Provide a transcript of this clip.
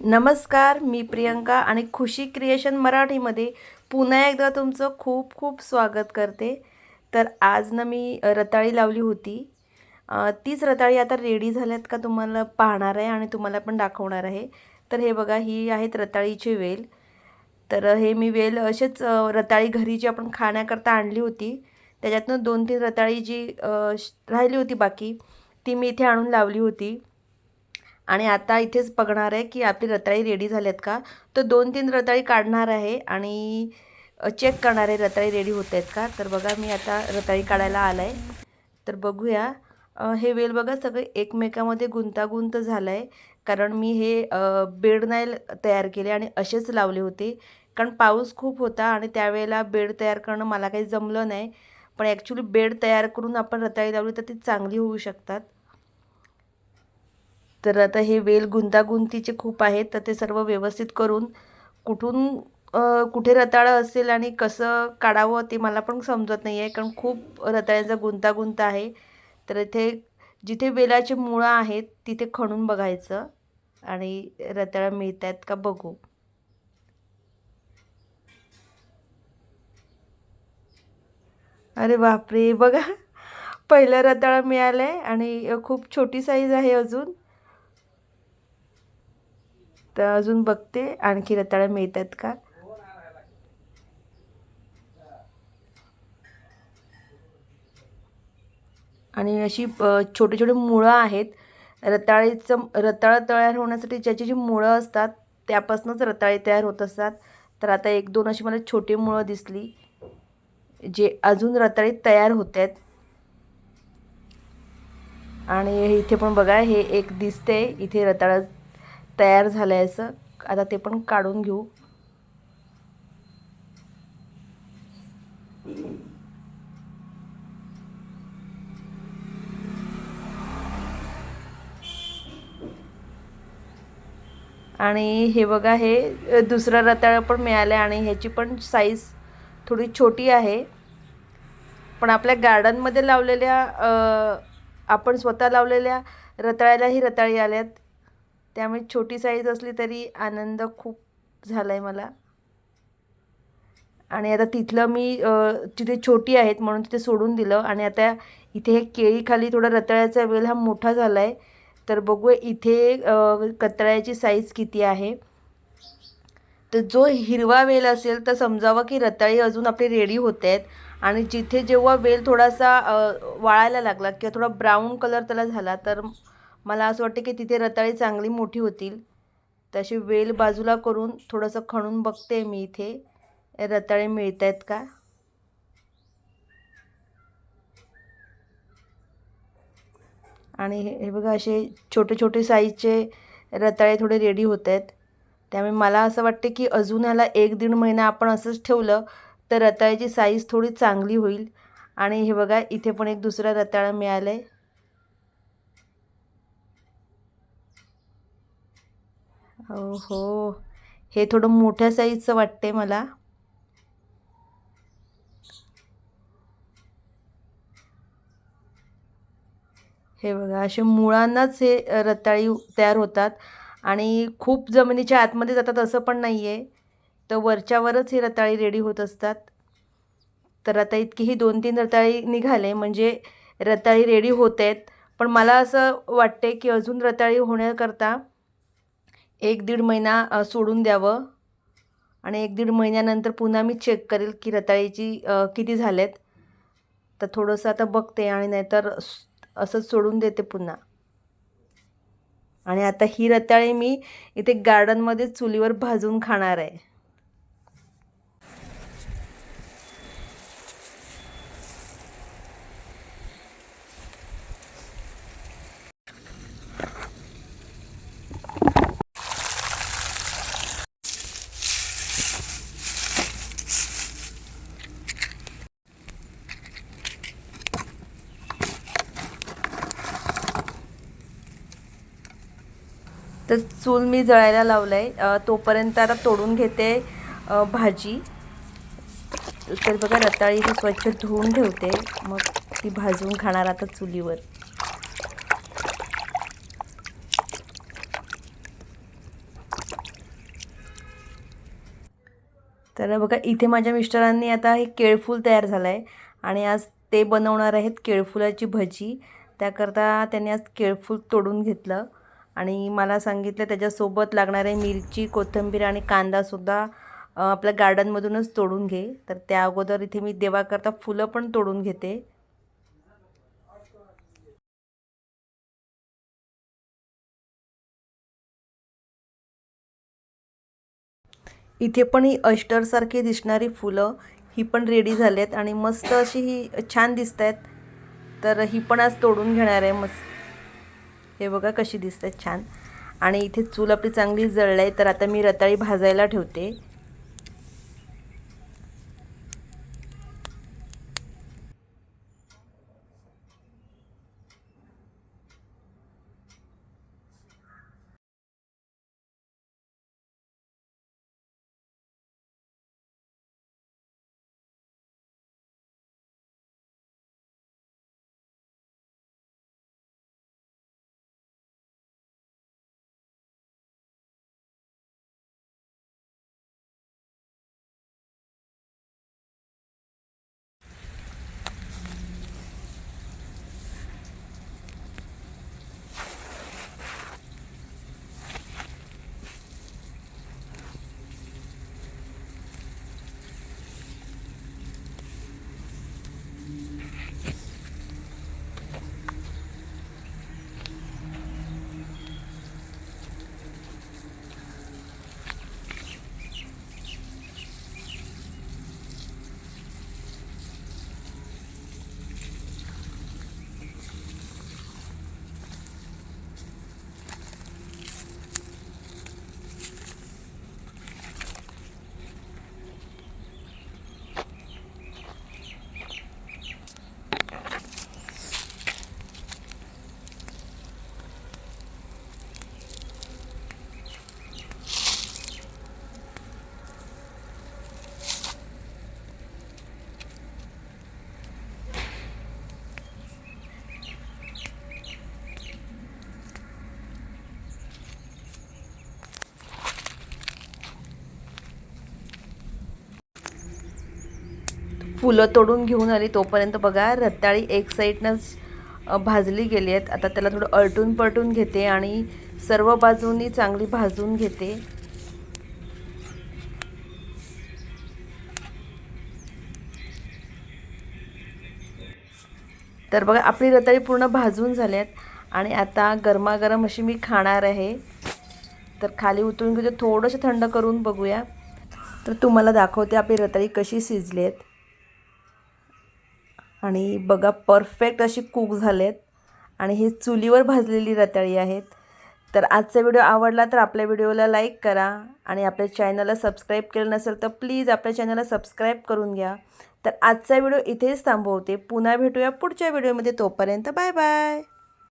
नमस्कार मी प्रियंका आणि खुशी क्रिएशन मराठीमध्ये पुन्हा एकदा तुमचं खूप खूप स्वागत करते. तर आज ना मी रताळी लावली होती. तीच रताळी आता रेडी झाल्यात का तुम्हाला पाहणार आहे आणि तुम्हाला पण दाखवणार आहे. तर हे बघा ही आहेत रताळीची वेल. तर हे मी वेल असेच रताळी घरी जी आपण खाण्याकरता आणली होती त्याच्यातनं दोन तीन रताळी जी राहिली होती बाकी ती मी इथे आणून लावली होती. आणि आता इथेच बघणार आहे की आपली रताळी रेडी झाल्यात का? तर दोन तीन रताळी काढणार आहे आणि चेक करणार आहे रताळी रेडी होत आहेत का? तर बघा मी आता रताळी काढायला आला आहे तर बघूया. हे वेल बघा सगळे एकमेकामध्ये गुंतागुंत झालं आहे कारण मी हे बेड नाही तयार केले आणि असेच लावले होते. कारण पाऊस खूप होता आणि त्यावेळेला बेड तयार करणं मला काही जमलं नाही. पण ॲक्च्युली बेड तयार करून आपण रताळी लावली तर ती चांगली होऊ शकतात. तर आता हे वेल गुंतागुंतीचे खूप आहेत तर ते सर्व व्यवस्थित करून कुठून कुठे रताळं असेल आणि कसं काढावं ते मला पण समजत नाही आहे कारण खूप रताळ्यांचा गुंतागुंत आहे. तर इथे जिथे वेलाचे मुळं आहेत तिथे खणून बघायचं आणि रताळं मिळत आहेत का बघू. अरे बापरे बघा पहिलं रताळं मिळालं आहे आणि खूप छोटी साईज आहे अजून. तर अजून बघते आणखी रताळ्या मिळतात का? आणि अशी छोटे छोटे मुळं आहेत. रताळीचं रताळं तयार होण्यासाठी ज्याची जी मुळं असतात त्यापासूनच रताळी तयार होत असतात. तर आता एक दोन अशी मला छोटी मुळं दिसली जे अजून रताळी तयार होत आहेत आणि इथे पण बघा हे एक दिसते इथे रताळं तयार झालं आता ते पण काढून घेऊ. आणि हे बघा हे दुसरं रताळं पण मिळालं आहे आणि ह्याची पण साईज थोडी छोटी आहे. पण आपल्या गार्डनमध्ये लावलेल्या आपण स्वतः लावलेल्या रताळ्याला ही रताळी आल्यात. त्यामुळे छोटी साईज असली तरी आनंद खूप झाला आहे मला. आणि आता तिथलं मी तिथे छोटी आहेत म्हणून तिथे सोडून दिलं. आणि आता इथे हे केळीखाली थोडा रताळ्याचा वेल हा मोठा झाला आहे तर बघूया इथे अ, साईज किती आहे. तर जो हिरवा वेल असेल तर समजावं की रताळी अजून आपली रेडी होत आहेत आणि जिथे जेव्हा वेल थोडासा वाळायला लागला किंवा थोडा ब्राऊन कलर त्याला झाला तर मला असं वाटतं की तिथे रताळी चांगली मोठी होतील. तशी वेल बाजूला करून थोडंसं खणून बघते मी इथे. रताळे मिळत आहेत का? आणि हे हे बघा असे छोटे छोटे साईजचे रताळे थोडे रेडी होत आहेत त्यामुळे मला असं वाटते की अजून ह्याला एक दीड महिना आपण असंच ठेवलं तर रताळ्याची साईज थोडी चांगली होईल. आणि हे बघा इथे पण एक दुसरा रताळा मिळालं आहे हो हे थोडं मोठ्या साईजचं वाटते मला. हे बघा असे मुळांनाच हे रताळी तयार होतात आणि खूप जमिनीच्या आतमध्ये जातात असं पण नाही आहे तर वरच्यावरच ही रताळी रेडी होत असतात. तर आता इतकी ही दोन तीन रताळी निघाले म्हणजे रताळी रेडी होत आहेत. पण मला असं वाटते की अजून रताळी होण्याकरता एक दीड महिना सोडून द्यावं. आणि एक दीड महिन्यानंतर पुन्हा मी चेक करेल की रताळीची किती किती झालेत. तर थोडंसं आता बघते आणि नाहीतर असंच सोडून देते पुन्हा. आणि आता ही रताळी मी इथे गार्डनमध्ये चुलीवर भाजून खाणार आहे. तर चूल मी जळायला लावलं आहे तोपर्यंत आता तोडून घेते भाजी. तर बघा रताळी ती स्वच्छ धुवून ठेवते. मग ती भाजून खाणार आता चुलीवर. तर बघा इथे माझ्या मिस्टरांनी आता हे केळफूल तयार झालं आहे आणि आज ते बनवणार आहेत केळफुलाची भजी. त्याकरता त्यांनी आज केळफूल तोडून घेतलं. आणि मला सांगितलं त्याच्यासोबत लागणारे मिरची कोथिंबीर आणि कांदासुद्धा आपल्या गार्डनमधूनच तोडून घे. तर त्या अगोदर इथे मी देवाकरता फुलं पण तोडून घेते. इथे पण ही अष्टरसारखी दिसणारी फुलं ही पण रेडी झाली आहेत आणि मस्त अशी ही छान दिसत आहेत तर ही पण आज तोडून घेणार आहे मस्त. हे बघा कशी दिसतात छान. आणि इथे चूल आपली चांगली जळलं आहे तर आता मी रताळी भाजायला ठेवते. फुलं तोडून घेऊन आली तोपर्यंत बघा रताळी एक साईडनंच भाजली गेली आहेत. आता त्याला थोडं अलटून पलटून घेते आणि सर्व बाजूंनी चांगली भाजून घेते. तर बघा आपली रताळी पूर्ण भाजून झाल्यात आणि आता गरमागरम अशी मी खाणार आहे. तर खाली उतरून घेते थोडंसं थंड करून बघूया. तर तुम्हाला दाखवते आपली रताळी कशी शिजली आहेत. आणि बघा परफेक्ट अशी कुक झालेत. आणि ही चुलीवर भाजलेली रताळी आहेत. तर आजचा व्हिडिओ आवडला तर आपल्या व्हिडिओला लाईक करा. आणि आपल्या चॅनलला सबस्क्राईब केलं नसेल तर प्लीज आपल्या चॅनलला सबस्क्राईब करून घ्या. तर आजचा व्हिडिओ इथेच थांबवते. पुन्हा भेटूया पुढच्या व्हिडिओमध्ये तोपर्यंत बाय बाय